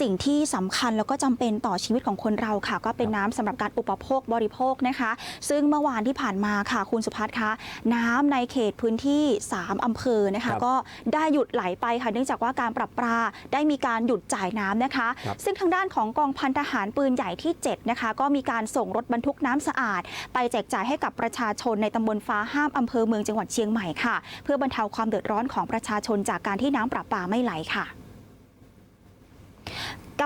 สิ่งที่สำคัญแล้วก็จำเป็นต่อชีวิตของคนเราค่ะ ก็เป็นน้ำสำหรับการอุปโภคบริโภคนะคะ ซึ่งเมื่อวานที่ผ่านมาค่ะ คุณสุพัฒน์คะน้ำในเขตพื้นที่ 3อำเภอนะครัคะบก็ได้หยุดไหลไปค่ะเนื่องจากว่าการปรับปราได้มีการหยุดจ่ายน้ำนะคะครับซึ่งทางด้านของกองพันทหารปืนใหญ่ที่ 7 นะคะ ก็มีการส่งรถบรรทุกน้ำสะอาด ไปแจกจ่ายให้กับประชาชนในตำบลฟ้าห้ามอำเภอเมืองจังหวัดเชียงใหม่ค่ะ เพื่อบรรเทาความเดือดร้อนของประชาชนจากการที่น้ำประปาไม่ไหลค่ะ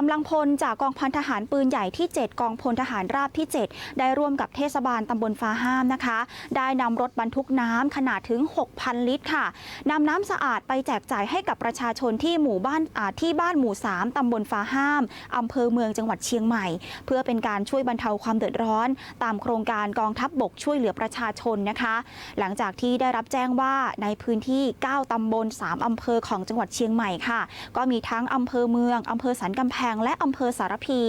กำลังพลจากกองพันทหารปืนใหญ่ที่ 7 กองพลทหารราบที่ 7 ได้ร่วมกับเทศบาลตำบลฟ้าห้ามนะคะ ได้นำรถบรรทุกน้ำขนาดถึง 6,000 ลิตรค่ะนำน้ำสะอาดไปแจกจ่ายให้กับประชาชนที่หมู่บ้านที่บ้านหมู่ 3 ตำบลฟ้าห้ามอำเภอเมืองจังหวัดเชียงใหม่ เพื่อเป็นการช่วยบรรเทาความเดือดร้อน ตามโครงการกองทัพบบกช่วยเหลือประชาชนนะคะ หลังจากที่ได้รับแจ้งว่าในพื้นที่ 9 ตำบล 3 อำเภอของจังหวัดเชียงใหม่ค่ะ ก็มีทั้งอำเภอเมืองอำเภอสันกำแพงและอำเภอสารพี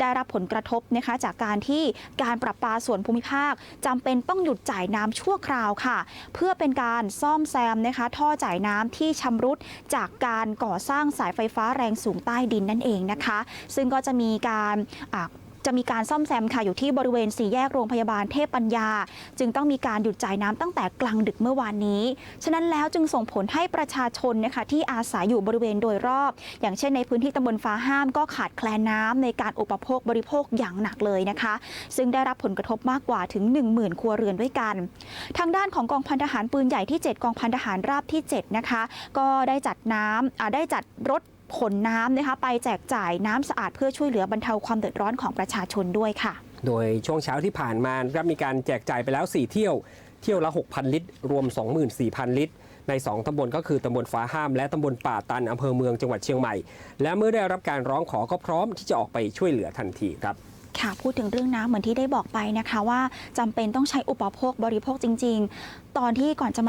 ได้รับผลกระทบนะคะจากการที่การประปาส่วนภูมิภาคจำเป็นต้องหยุดจ่ายน้ำชั่วคราวค่ะ เพื่อเป็นการซ่อมแซมนะคะท่อจ่ายน้ำที่ชำรุดจากการก่อสร้างสายไฟฟ้าแรงสูงใต้ดินนั่นเองนะคะ ซึ่งก็จะมีการ จะมีการซ่อมแซมค่ะอยู่ที่บริเวณสี่แยกโรงพยาบาลเทพปัญญา จึงต้องมีการหยุดจ่ายน้ำตั้งแต่กลางดึกเมื่อวานนี้ ฉะนั้นแล้วจึงส่งผลให้ประชาชนนะคะที่อาศัยอยู่บริเวณโดยรอบ อย่างเช่นในพื้นที่ตำบลฟ้าห้ามก็ขาดแคลนน้ำในการอุปโภคบริโภคอย่างหนักเลยนะคะ ซึ่งได้รับผลกระทบมากกว่าถึง 10,000 ครัวเรือนด้วยกัน ทางด้านของกองพันทหารปืนใหญ่ที่ 7 กองพันทหารราบที่7นะคะก็ได้จัดน้ำอ่าได้จัดรถ ขนน้ำนะคะ ไปแจกจ่ายน้ำสะอาดเพื่อช่วยเหลือบรรเทาความเดือดร้อนของประชาชนด้วยค่ะ โดยช่วงเช้าที่ผ่านมานะครับมีการแจกจ่ายไปแล้ว 4 เที่ยว เที่ยวละ 6,000 ลิตร รวม 24,000 ลิตร ใน 2 ตำบลก็คือตำบลฟ้าห้าม และตำบลป่าตันอำเภอเมืองจังหวัดเชียงใหม่ และเมื่อได้รับการร้องขอก็พร้อมที่จะออกไปช่วยเหลือทันทีครับค่ะพูดถึงเรื่องน้ำเหมือนที่ได้บอกไปนะคะว่าจำเป็นต้องใช้อุปโภคบริโภคจริง ๆ ตอนที่ก่อนจะมา